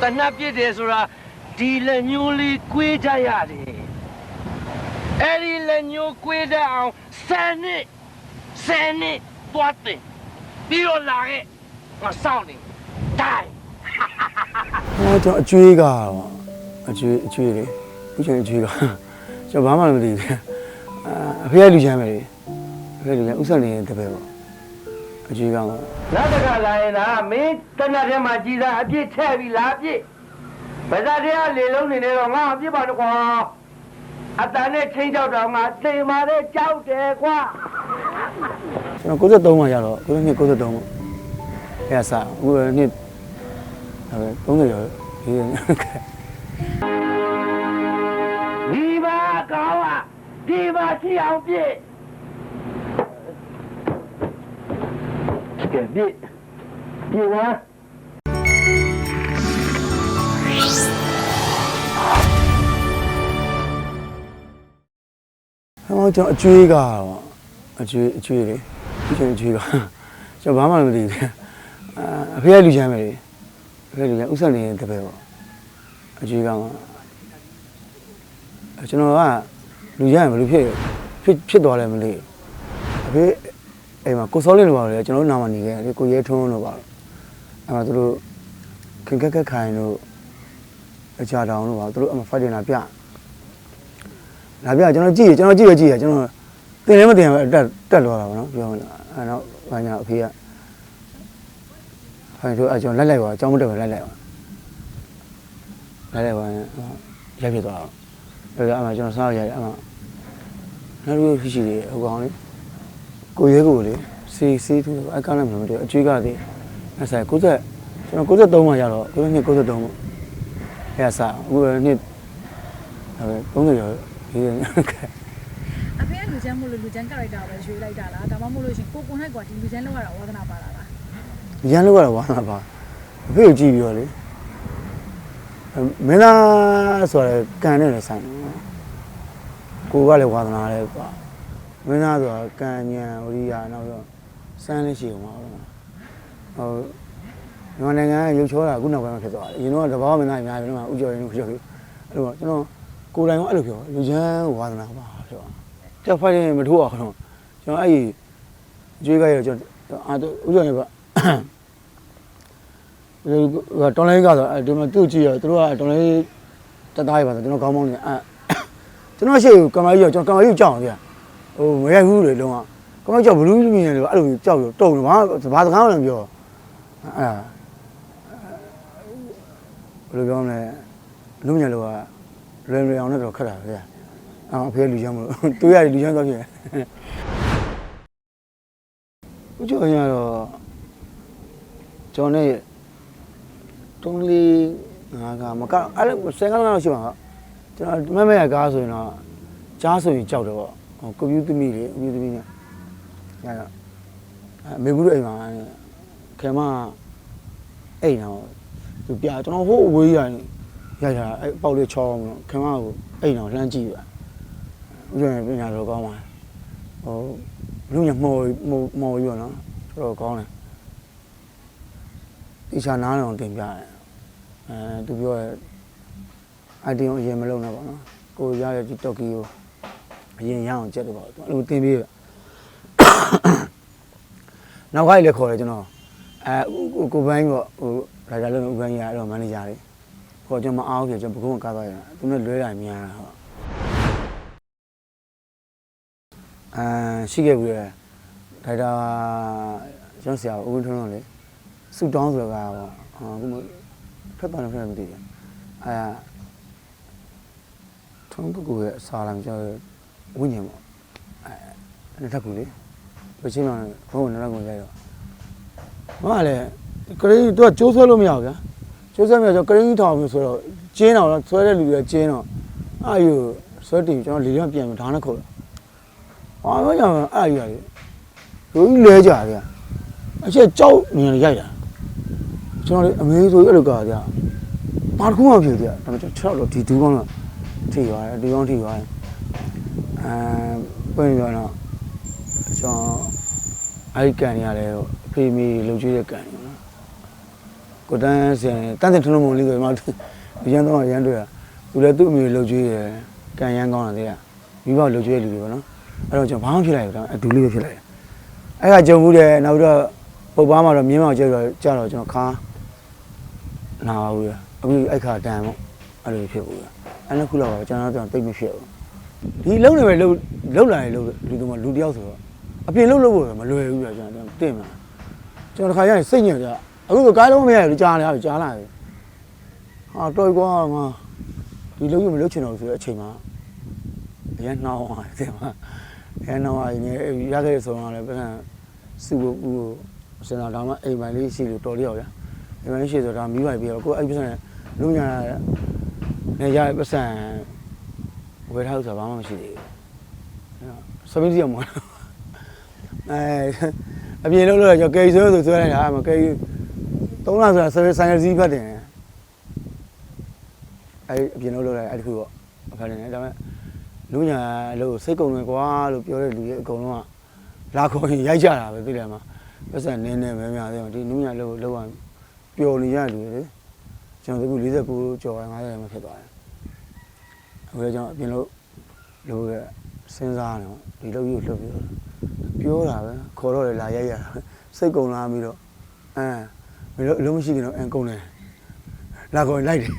တနတ်ပြစ်တယ်ဆိုတာဒီလက်ညှိုးလေးကွေးကြရတယ်အဲ့ဒီလက်ညှိုးကွေးတတ်အောင်ဆယ်နှစ်ဆယ်နှစ်သွားတင်ပြီးတော့လာခဲ့ငါစောင့်နေတိုင်းဟောကျွန်တော်အကျွေးကတော့အကျွေးအကျွေးလေအခုချိန်အကျွေးကကျွန်တော်ဘာမှမသိဘူးအာအဖေကလူချမ်းပဲလေအဖေလူချမ်းဥစ္စာနေတပည့်ပေါ့ အကျွေးကမှာနောက်တစ်ခါလာရင်လားမင်းတနတ်ထဲမှာကြီးစားအပြစ်ထည့်ပြီးလားအပြစ်ဗဇတ်ထဲကလေလုံးနေနေတော့ငါအပြစ်ပါတော့ကွာအတန်နဲ့ချင်းကြောက်တော့ငါသိမ်မာတဲ့ကြောက်တယ်ကွာကျွန်တော်93မှာရတော့93နှစ်93ပေါ့အဲ့ဒါစအခုနှစ်ဒါပဲ30ကျော်ဒီဒီပါကောင်းอ่ะဒီပါရှိအောင်ပြည့် ကဲပြည့်ပြည့်လားဟောကျွန်တော်အကျွေးကတော့အကျွေးအကျွေးလေအခုချိန်အကျွေးကကျွန်တော်ဘာမှမသိဘူးအာအဖေကလူချမ်းပဲလေအဖေလူချမ်းဥစ္စာနေတပည့်ပေါ့အကျွေးကမှာကျွန်တော်ကလူချမ်းဘယ်လိုဖြစ်ဖြစ်ဖြစ်သွားလဲမသိဘူးအဖေ အိမ်မှာကိုစောလင်းလိုပါလေကျွန်တော်တို့နာမနေခဲ့တယ်ကိုရဲထွန်းလို့ပါတော့အဲ့မှာသူတို့ခင်ကက်ကက်ခိုင်တို့အကြတောင်လို့ပါသူတို့အမဖိုက်တင်လာပြလာပြကျွန်တော်ကြည့်ရကျွန်တော်ကြည့်ရကြည့်ရကျွန်တော်တင်လည်းမတင်ဘူးတက်တက်လောတာဗောနော်ပြောမလားအဲတော့ဘာညာအဖေကဖိုင်တို့အကျွန်တော်လက်လိုက်ပါအကြောင်းမတက်ပဲလက်လိုက်ပါလက်လိုက်ပါရက်ဖြစ်သွားတော့ဒါကအမှကျွန်တော်စားရတယ်အမှနောက်တစ်ခုရှိရှိလေးဟိုကောင်လေး ကိုရဲကိုလေစီစီသူအကလည်းမလို့အကျွေးကတည်းအဲဆိုင်90ကျွန်တော်93မှာရတော့ကိုနှစ်93ပေါ့အဲဆာအခုနှစ်ဒါပဲ30ကျော်ဒီအဖေကလူချမ်းမို့လို့လူချမ်းကရိုက်တာပဲရွေးလိုက်တာလားဒါမှမဟုတ်လို့ရှရင်ကိုကိုနိုင်ကွာဒီလူချမ်းလောက်ရတာဝါသနာပါတာလားရန်လို့ကတော့ဝါနာပါအဖေကိုကြည့်ပြီးတော့လေမင်းသားဆိုရယ်ကန်နဲ့လည်းဆိုင်တယ်ကိုကလည်းဝါသနာလည်းကွာ မင်းသားဆိုတာကန်ညံဝရိယနောက်တော့စမ်းလေးရှိအောင်ပါတော့ဟိုမြန်မာနိုင်ငံကရုပ်ချောတာအခုနောက်ပိုင်းမှာဖြစ်သွားတယ်အရင်တော့တဘာမင်းသားအများကြီးတော့ဥကြော်ရင်ဥကြော်ပြီးအဲ့လိုကျွန်တော်ကိုယ်တိုင်ကအဲ့လိုပြောလူချမ်းဝါသနာပါပြောတက်ဖိုင်မထိုးအောင်တော့ကျွန်တော်အဲ့ဒီကျွေးကြရကျွန်တော်အာဥကြော်ရင်ပါဒီတော်လိုင်းကဆိုအဲဒီမှာသူ့ကြည့်ရသူတို့ကတော်လိုင်းတက်သားရပါဆိုကျွန်တော်ခေါင်းမောင်းနေအဲကျွန်တော်ရှေ့ကကမာကြီးကကျွန်တော်ကမာကြီးကြောက်အောင်ပြ ဟိုမရိုက်ဘူးလေလုံးဝကမာကြီးကြောက်ဘလူးမြင်တယ်လို့အဲ့လိုကြောက်ပြီးတုံတယ်ဘာဘာစကားမှမပြောအဲဘယ်လိုပြောမလဲလူမြင်လို့ကလွယ်လွယ်အောင်နဲ့တော့ခက်တာပဲအော်အဖေလူချမ်းမလို့သူရလူချမ်းတော့ဖြစ်ဦးကျော်ရင်ကတော့ကျွန်တော်နဲ့တုံးလေးငါကမကအဲ့လိုဆယ်ကန်းလောက်ရှိမှာကကျွန်တော်မမဲရကားဆိုရင်တော့ကြားဆိုရင်ကြောက်တယ်ပေါ့ ဟိုကွန်ပျူတာသမီးလေကွန်ပျူတာသမီးနဲ့အဲ့တော့အမေဘူးတို့အိမ်မှာခင်မအိမ်တော့သူပြကျွန်တော်ဟိုအဝေးရရရအဲ့ပေါက်လေးချောင်းလို့ခင်မကိုအိမ်တော့လှမ်းကြည့်ပါဥစ္စာပညာတော့ကောင်းပါဟိုလူညမော်မော်ယူနော်တော်တော်ကောင်းတယ်တိချာနားတော့တင်ပြတယ်အဲသူပြောရဲအတင်းအရင်မလုပ်နဲ့ပေါ့နော်ကိုရရဲ့ဒီတော့ကီကို အရင်ရအောင်ကြက်တော့ပေါ့သူအဲ့လိုတင်ပေးပဲနောက်ခိုက်လည်းခေါ်တယ်ကျွန်တော်အဲကိုဘိုင်းပေါ့ဟိုဒါကြလုံးဥပန်းကြီးအဲ့တော့မန်နေဂျာလေးခေါ်ကျွန်မအားဖြစ်ကျွန်တော်ဘကုန်းကားသွားရသူနဲ့လွဲတာများတာဟုတ်အဲရှိခဲ့ပြီဒါဒါကျွန်တော်ဆရာဦးဝင်းထွန်းတော့လေဆူတောင်းဆိုတော့ကပေါ့ဟာခုမဖက်ပါနေဖက်မသိဘူးအဲထုံးပုကူရဲ့အစာလာမကြောက် ဝိညာဉ်ပေါ့အဲနှစ်ထပ်ကူလေဘယ်ချင်းမှဘုံနှစ်ထပ်ကူရိုက်တော့မကလည်းကရင်းသူကကျိုးဆွဲလို့မရဘူးဗျာကျိုးဆွဲမရဆိုကရင်းထောင်မျိုးဆိုတော့ကျင်းတော့ဆွဲတဲ့လူတွေကျင်းတော့အာယူဆွဲတင်ကျွန်တော်လေရပြန်ဒါနဲ့ခုတ်ဟာတော့ကြောင်အာယူရတယ်လူကြီးလဲကြဗျာအချက်ကြောက်မြင်ရိုက်တာကျွန်တော်လေအမေဆိုအဲ့လိုကာကြဘာတစ်ခုမှမဖြစ်ကြဒါပေမဲ့ကျွန်တော်6တော့ဒီဒူးကောင်းတော့ထိသွားတယ်ဒီကောင်းထိသွားတယ် အဲပွင့်ပြောတော့ကျွန်တော်အဲ့ဒီကန်ရလဲအဖေမီလှုပ်ကျွေးတဲ့ကန်ရနော်ကိုတန်းစင်တန်းစင်ထုံးလုံးမလေးဆိုမှဒီရန်တော့ရန်တွေ့တာသူလည်းသူ့အမျိုးလှုပ်ကြွေးရယ်ကန်ရန်ကောင်းတာတဲ့မိဘလှုပ်ကြွေးလူတွေပေါ့နော်အဲ့တော့ကျွန်တော်ဘာမှဖြစ်လိုက်ဘူးဒါအတူလေးပဲဖြစ်လိုက်တယ်အဲ့ကကြုံမှုတယ်နောက်ပြီးတော့ပုတ်ပါမှာတော့မြင်းမောင်ကျတော့ကြာတော့ကျွန်တော်ခါနာပါဘူးရအခုအဲ့ခါတန်ပေါ့အဲ့လိုဖြစ်ဘူးရအဲ့နှစ်ခုလောက်ပါကျွန်တော်တော့တိတ်မဖြစ်ဘူး ဒီလုံနေပဲလုံလုံလာရင်လုံလူတို့မှလူတယောက်ဆိုတော့အပြင်လုံလို့ဖို့မလွယ်ဘူးရကျွန်တော်တင်မှာကျွန်တော်တစ်ခါရရင်စိတ်ညစ်ကြအခုဆိုကားလုံးမရဘူးကြားလာပြီကြားလာပြီဟာတော်ကွာငါဒီလုံရမလုံချင်တော့ဆိုတဲ့အချိန်မှာအရင်နှောင်းသွားတယ်မှာအရင်နှောင်းသွားရင်ရခဲ့တဲ့ဆုံးတော့လည်းပြန်စုဖို့ကူစဉ်းစားတော့မှအိမ်ပိုင်လေးရှိလို့တော်လျောက်ရအိမ်ပိုင်လေးရှိဆိုတော့မိပိုင်ပြီးတော့ကိုအဲ့ပြန်လုံညာနေရပတ်စံ ဝယ်ထားလို့ဆိုတာဘာမှမရှိသေးဘူးစပင်းစီရမွားအဲအပြင်လုံးလို့ကျွန်တော်ကေဆွဲဆိုဆွဲလိုက်တာမကေသုံးလဆိုတာဆွဲဆိုင်ရစီးဖတ်တယ်အဲအပြင်လုံးလို့လိုက်အဲ့ဒီခုပေါ့ဖတ်တယ်ဒါပေမဲ့လူညာလို့စိတ်ကုန်တယ်ကွာလို့ပြောတဲ့လူတွေအကုန်လုံးကလာခေါ်ရင်ရိုက်ကြတာပဲသိတယ်မှာပတ်စံနင်းနေပဲများတယ်ဒီလူညာလို့လောက်အောင်ပျော်နေရလူတွေကျွန်တော်ဒီခု49ကျော်50ရမှဖြစ်သွားတယ် အခုလည်းကျွန်တော်အပြင်လို့လို့စဉ်းစားနေဒီလောက်ကြီးကိုလှုပ်ပြီးတော့ပြောတာပဲခေါ်တော့လေလာရိုက်ရတာစိတ်ကုန်လာပြီးတော့အဲမလို့အလုံးမရှိခင်တော့အန်ကုန်တယ်လာခေါ်ရင်လိုက်တယ်